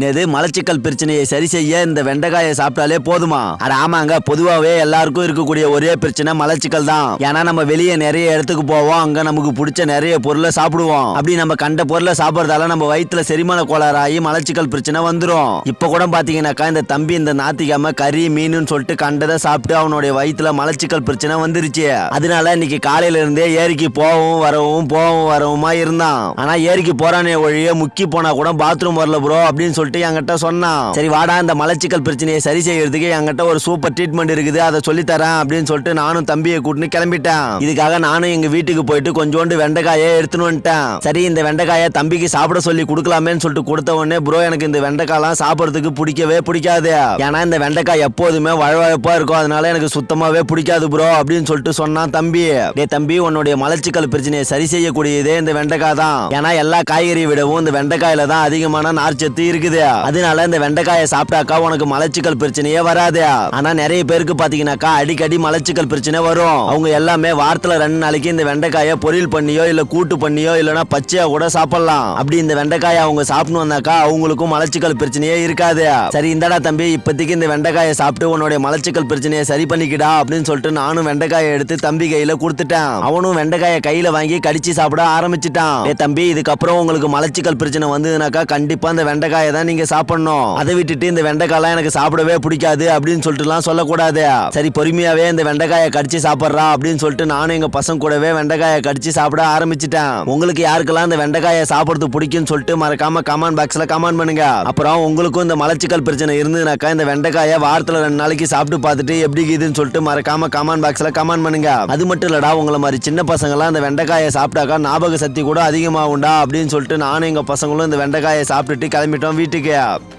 நேது மலச்சிக்கல் பிரச்சனையை சரி செய்ய இந்த வெண்டைக்காயை சாப்பிட்டாலே போதுமா? அட ஆமாங்க பொதுவாகவே எல்லாருக்கும் இருக்கக்கூடிய ஒரே பிரச்சனை மலச்சிக்கல் தான். ஏன்னா நம்ம வெளியே நிறைய இடத்துக்கு போவோம் அங்க நமக்கு பிடிச்ச நிறைய பொருளை சாப்பிடுவோம். அப்படி நம்ம கண்ட பொருளை சாப்பிட்றதால நம்ம வயிற்றுல செரிமான கோளாறாகி மலச்சிக்கல் பிரச்சனை வந்துரும். இப்போ கூட பாத்தீங்கன்னாக்கா இந்த தம்பி இந்த நாத்திக்காம கறி மீனுன்னு சொல்லிட்டு கண்டதை சாப்பிட்டு அவனுடைய வயிற்றுல மலச்சிக்கல் பிரச்சனை வந்துருச்சு. அதனால இன்னைக்கு காலையில இருந்தே ஏரிக்கு போகவும் வரவும் போகவும் வரவுமா இருந்தான். ஆனா ஏரிக்கு போறானே ஒழிய முக்கி போனா கூட பாத்ரூம் வரல ப்ரோ அப்படின்னு சொல்லிட்டு என்கிட்ட சொன்னான். சரி வாடா இந்த மலச்சிக்கல் பிரச்சனையை சரி செய்யறதுக்கு என்கிட்ட ஒரு சூப்பர் ட்ரீட்மெண்ட் இருக்குது அதை சொல்லித்தரேன் அப்படின்னு சொல்லிட்டு நானும் தம்பியை கூட்டின்னு கிளம்பிட்டேன். இதுக்காக நானும் எங்க வீட்டுக்கு போயிட்டு கொஞ்சோண்டு வெண்டைக்காயை எடுத்துன்னு வந்துட்டேன். சரி இந்த வெண்டைக்காயை தம்பிக்கு சாப்பிட சொல்லி கொடுக்கலாமேன்னு சொல்லிட்டு கொடுத்த உடனே ப்ரோ எனக்கு இந்த வெண்டைக்காய்லாம் சாப்பிட்றதுக்கு பிடிக்கவே பிடிக்காது. ஏன்னா இந்த வெண்டைக்காய் எப்போதுமே வழவழப்பா இருக்கும். அதனால எனக்கு சுத்தமாவே பிடிக்காது ப்ரோ அப்படின்னு சொல்லிட்டு சொன்னான் தம்பி. டே தம்பி உன்னுடைய மலச்சிக்கல் பிரச்சனையை சரி செய்யக்கூடியதே இந்த வெண்டைக்காய் தான். ஏன்னா எல்லா காய்கறியை விடவும் இந்த வெண்டைக்காயில தான் அதிகமான நார்ச்சத்து இருக்குது. அதனால இந்த வெண்டைக்காயை சாப்பிட்டாக்கா உனக்கு மலச்சிக்கல் பிரச்சனையே வராது ஆனா நிறைய பேருக்கு பாத்தீங்கன்னாக்கா அடிக்கடி மலச்சிக்கல் பிரச்சனை வரும். அவங்க எல்லாமே வாரத்துல ரெண்டு நாளைக்கு இந்த வெண்டைக்காயை பொரியல் பண்ணியோ இல்ல கூட்டு பண்ணியோ இல்லனா பச்சையா கூட சாப்பிடலாம். அப்படி இந்த வெண்டைக்காயை அவங்க சாப்பிட்டு வந்தாக்கா அவங்களுக்கும் மலச்சிக்கல் பிரச்சனையே இருக்காது சரி இந்தடா தம்பி இப்போதைக்கு இந்த வெண்டைக்காயை சாப்பிட்டு உன்னுடைய மலச்சிக்கல் பிரச்சனையை சரி பண்ணிக்கிடா அப்படின்னு சொல்லிட்டு நானும் வெண்டைக்காயை எடுத்து தம்பி கையில கொடுத்துட்டேன். அவனும் வெண்டைக்காயை கையில வாங்கி கடிச்சு சாப்பிட ஆரம்பிச்சிட்டான். ஏ தம்பி இதுக்கப்புறம் உங்களுக்கு மலச்சிக்கல் பிரச்சனை வந்ததுனாக்கா கண்டிப்பா அந்த வெண்டைக்காயை தான் நீங்க சாப்பிடணும். அதை விட்டுட்டு இந்த வெண்டைக்காய்லாம் எனக்கு சாப்பிடவே பிடிக்காது அப்படின்னு சொல்லிட்டுலாம் சொல்லக்கூடாது. சரி பொறுமையாவே இந்த வெண்டைக்காயை கடிச்சு சாப்பிட்றா அப்படின்னு சொல்லிட்டு நானும் எங்க பசங்க கூடவே வெண்டைக்காயை கடிச்சு சாப்பிட ஆரம்பிச்சிட்டேன். உங்களுக்கு யாருக்கெல்லாம் இந்த வெண்டைக்காயை சாப்பிடுறது பிடிக்கும்னு சொல்லிட்டு மறக்காம கமெண்ட் பாக்ஸ்ல கமெண்ட் பண்ணுங்க. அப்புறம் உங்களுக்கும் இந்த மலச்சிக்கல் பிரச்சனை இருந்ததுனாக்கா இந்த வெண்டைக்காயை வாரத்துல ரெண்டு நாளைக்கு சாப்பிட்டு பார்த்துட்டு எப்படி இதுன்னு சொல்லிட்டு மறக்காம கமெண்ட் பாக்ஸ்ல கமெண்ட் பண்ணுங்க. அது மட்டும் இல்லடா உங்களை மாதிரி சின்ன பசங்களாம் இந்த வெண்டைக்காயை சாப்பிட்டாக்கா ஞாபக சக்தி கூட அதிகமாகும்டா அப்படின்னு சொல்லிட்டு நானும் எங்க பசங்களும் இந்த வெண்டைக்காயை சாப்பிட்டுட்டு கிளம்பிட்டோம் வீட்டுக்கு